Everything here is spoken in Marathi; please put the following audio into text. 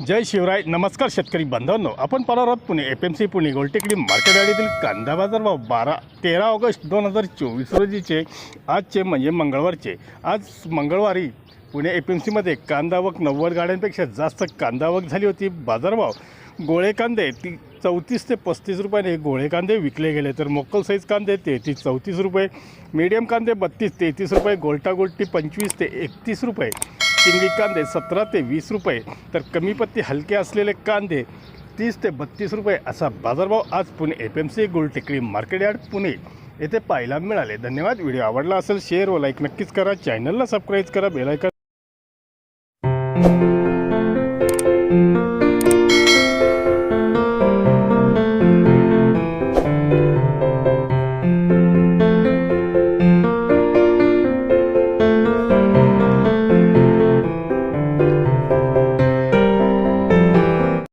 जय शिवराय नमस्कार शेतकरी बांधवांनो आपण पाहणार आहोत Pune F M C Pune Gultekdi market यार्डातील कांदा बाजार भाव बारा तेरा ऑगस्ट दोन हजार चोवीस रोजीचे आजचे म्हणजे मंगळवारचे. आज मंगळवारी पुणे एफ एम सीमध्ये कांदावक नव्वद गाड्यांपेक्षा जास्त कांदावक झाली होती. बाजारभाव गोळे कांदे ती चौतीस ते पस्तीस रुपयाने गोळे कांदे विकले गेले तर मोकल साईज कांदे तेहतीस चौतीस रुपये मीडियम कांदे बत्तीस तेहतीस रुपये गोलटा गोलटी पंचवीस ते एकतीस रुपये. चिंगी कांदे सतरा ते वीस रुपये तर कमी पत्ती हलके असलेले कांदे तीस ते बत्तीस रुपये असा बाजारभाव आज Pune F M C Gultekdi market yard Pune. येथे पाहायला मिळाले. धन्यवाद. व्हिडिओ आवडला असेल शेअर व लाईक नक्कीच करा. चॅनलला सबस्क्राईब करा. बेलायकन